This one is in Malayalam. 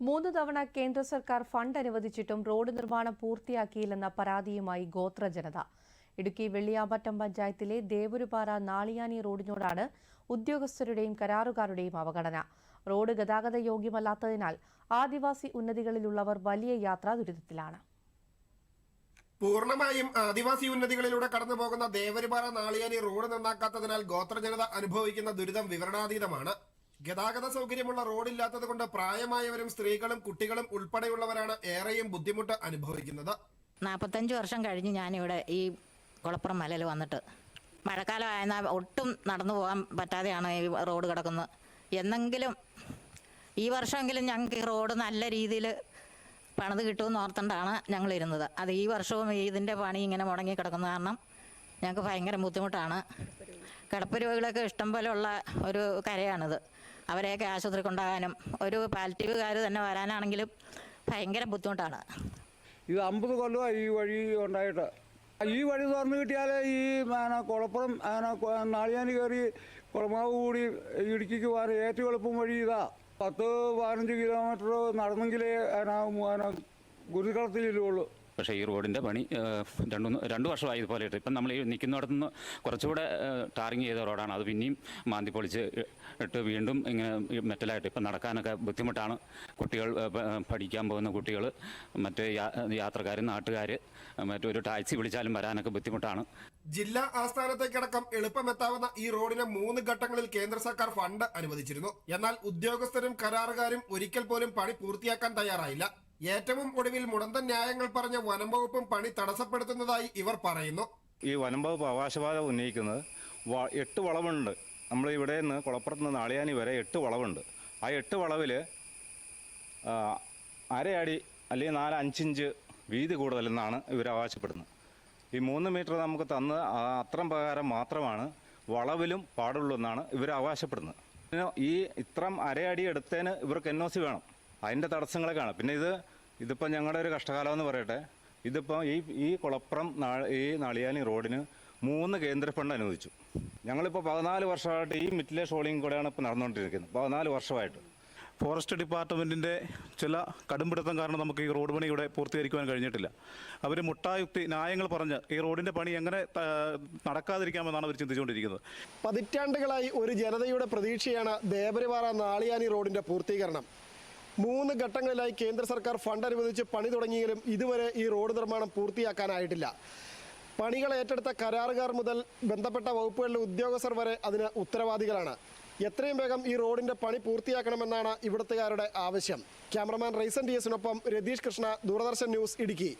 മൂന്ന് തവണ കേന്ദ്ര സർക്കാർ ഫണ്ട് അനുവദിച്ചിട്ടും റോഡ് നിർമ്മാണം പൂർത്തിയാക്കിയില്ലെന്ന പരാതിയുമായി ഗോത്ര ജനത. ഇടുക്കി വെള്ളിയാമ്പറ്റം പഞ്ചായത്തിലെ ദേവരുപാറ നാളിയാനി റോഡിനോടാണ് ഉദ്യോഗസ്ഥരുടെയും കരാറുകാരുടെയും അവഗണന. റോഡ് ഗതാഗത യോഗ്യമല്ലാത്തതിനാൽ ആദിവാസി ഉന്നതികളിലുള്ളവർ വലിയ യാത്രാ ദുരിതത്തിലാണ്. പൂർണമായും ആദിവാസി ഉന്നതികളിലൂടെ കടന്നു പോകുന്ന ദേവരുപാറ നാളിയാനി റോഡ് നന്നാക്കാത്തതിനാൽ ഗോത്രജനത അനുഭവിക്കുന്ന ദുരിതം വിവരണാതീതമാണ്. ഗതാഗത സൗകര്യമുള്ള റോഡില്ലാത്തത് കൊണ്ട് പ്രായമായവരും സ്ത്രീകളും കുട്ടികളും ഉൾപ്പെടെയുള്ളവരാണ് ഏറെയും ബുദ്ധിമുട്ട് അനുഭവിക്കുന്നത്. നാൽപ്പത്തഞ്ച് വർഷം കഴിഞ്ഞ് ഞാനിവിടെ ഈ കുളപ്പുറം മലയിൽ വന്നിട്ട്. മഴക്കാലം ആയെന്നാൽ ഒട്ടും നടന്നു പോകാൻ പറ്റാതെയാണ് ഈ റോഡ് കിടക്കുന്നത്. എന്നെങ്കിലും ഈ വർഷമെങ്കിലും ഞങ്ങൾക്ക് ഈ റോഡ് നല്ല രീതിയിൽ പണിത് കിട്ടുമെന്ന് ഓർത്തുകൊണ്ടാണ് ഞങ്ങൾ ഇരുന്നത് അത് ഈ വർഷവും ഇതിന്റെ പണി ഇങ്ങനെ മുടങ്ങി കിടക്കുന്ന കാരണം ഞങ്ങൾക്ക് ഭയങ്കര ബുദ്ധിമുട്ടാണ്. കിടപ്പ് രോഗികളൊക്കെ ഇഷ്ടംപോലെ ഉള്ള ഒരു കരയാണിത്. അവരെയൊക്കെ ആശുപത്രി കൊണ്ടാകാനും ഒരു പാലിറ്റീവുകാർ തന്നെ വരാനാണെങ്കിലും ഭയങ്കര ബുദ്ധിമുട്ടാണ്. ഇത് അമ്പത് കൊല്ലമായി ഈ വഴി ഉണ്ടായിട്ട്. ഈ വഴി തുറന്നു കിട്ടിയാൽ ഈ കുളപ്പുറം നാളിയാനി കയറി കുളമാവ് കൂടി ഇടുക്കിക്ക് പോകാൻ ഏറ്റവും എളുപ്പം വഴി ഇതാ. പത്ത് പതിനഞ്ച് കിലോമീറ്റർ നടന്നെങ്കിലേ പിന്നെ ഗുരുകളത്തിലുള്ളൂ പക്ഷേ ഈ റോഡിന്റെ പണി രണ്ടു രണ്ട് വർഷമായി ഇതുപോലെ ഇട്ട് ഇപ്പം നമ്മൾ ഈ നിൽക്കുന്നിടത്ത് നിന്ന് കുറച്ചുകൂടെ ടാറിങ് ചെയ്ത റോഡാണ്. അത് പിന്നെയും മാന്തി പൊളിച്ച് ഇട്ട് വീണ്ടും ഇങ്ങനെ മെറ്റലായിട്ട് ഇപ്പം നടക്കാനൊക്കെ ബുദ്ധിമുട്ടാണ്. കുട്ടികൾ പഠിക്കാൻ പോകുന്ന കുട്ടികൾ മറ്റ് യാത്രക്കാർ നാട്ടുകാർ മറ്റൊരു ടാക്സി വിളിച്ചാലും വരാനൊക്കെ ബുദ്ധിമുട്ടാണ്. ജില്ലാ ആസ്ഥാനത്തേക്കടക്കം എളുപ്പമെത്താവുന്ന ഈ റോഡിന് മൂന്ന് ഘട്ടങ്ങളിൽ കേന്ദ്ര സർക്കാർ ഫണ്ട് അനുവദിച്ചിരുന്നു. എന്നാൽ ഉദ്യോഗസ്ഥരും കരാറുകാരും ഒരിക്കൽ പോലും പണി പൂർത്തിയാക്കാൻ തയ്യാറായില്ല. ഏറ്റവും ഒടുവിൽ മുടന്തൻ ന്യായങ്ങൾ പറഞ്ഞ വനം വകുപ്പും പണി തടസ്സപ്പെടുത്തുന്നതായി ഇവർ പറയുന്നു. ഈ വനം വകുപ്പ് അവകാശവാദം ഉന്നയിക്കുന്നത് എട്ട് വളവുണ്ട്. നമ്മൾ ഇവിടെ നിന്ന് കുളപ്പുറത്ത് നിന്ന് നാളിയാനി വരെ എട്ട് വളവുണ്ട്. ആ എട്ട് വളവിൽ അരയടി അല്ലെങ്കിൽ നാല് അഞ്ചിഞ്ച് വീതി കൂടുതലെന്നാണ് ഇവർ അവകാശപ്പെടുന്നത്. ഈ മൂന്ന് മീറ്റർ നമുക്ക് തന്ന് അത്രം പ്രകാരം മാത്രമാണ് വളവിലും പാടുള്ളൂ എന്നാണ് ഇവർ അവകാശപ്പെടുന്നത്. ഈ ഇത്രം അരയടി എടുത്തതിന് ഇവർക്ക് എൻ വേണം. അതിന്റെ തടസ്സങ്ങളെ കാണാം. പിന്നെ ഇത് ഇതിപ്പോൾ ഞങ്ങളുടെ ഒരു കഷ്ടകാലം എന്ന് പറയട്ടെ. ഇതിപ്പോൾ ഈ ഈ കുളപ്പുറം നാ- ഈ നളിയാനി റോഡിന് മൂന്ന് കേന്ദ്ര ഫണ്ട് അനുവദിച്ചു. ഞങ്ങളിപ്പോൾ പതിനാല് വർഷമായിട്ട് ഈ മിറ്റിലെ ഷോളിങ് കൂടെയാണ് ഇപ്പോൾ നടന്നുകൊണ്ടിരിക്കുന്നത് പതിനാല് വർഷമായിട്ട്. ഫോറസ്റ്റ് ഡിപ്പാർട്ട്മെന്റിന്റെ ചില കടുംപിടുത്തം കാരണം നമുക്ക് ഈ റോഡ് പണി ഇവിടെ പൂർത്തീകരിക്കുവാൻ കഴിഞ്ഞിട്ടില്ല. അവർ മുട്ടായുക്തി ന്യായങ്ങൾ പറഞ്ഞ് ഈ റോഡിന്റെ പണി എങ്ങനെ നടക്കാതിരിക്കാമെന്നാണ് അവർ ചിന്തിച്ചുകൊണ്ടിരിക്കുന്നത്. പതിറ്റാണ്ടുകളായി ഒരു ജനതയുടെ പ്രതീക്ഷയാണ് ദേവരപാറ നാളിയാനി റോഡിന്റെ പൂർത്തീകരണം. മൂന്ന് ഘട്ടങ്ങളിലായി കേന്ദ്ര സർക്കാർ ഫണ്ട് അനുവദിച്ച് പണി തുടങ്ങിയെങ്കിലും ഇതുവരെ ഈ റോഡ് നിർമ്മാണം പൂർത്തിയാക്കാനായിട്ടില്ല. പണികൾ ഏറ്റെടുത്ത കരാറുകാർ മുതൽ ബന്ധപ്പെട്ട വകുപ്പുകളിലെ ഉദ്യോഗസ്ഥർ വരെ അതിന് ഉത്തരവാദികളാണ്. എത്രയും വേഗം ഈ റോഡിന്റെ പണി പൂർത്തിയാക്കണമെന്നാണ് ഇവിടുത്തുകാരുടെ ആവശ്യം. ക്യാമറമാൻ റൈസൻ ഡിയസിനൊപ്പം രതീഷ് കൃഷ്ണ ദൂരദർശൻ ന്യൂസ് ഇടുക്കി.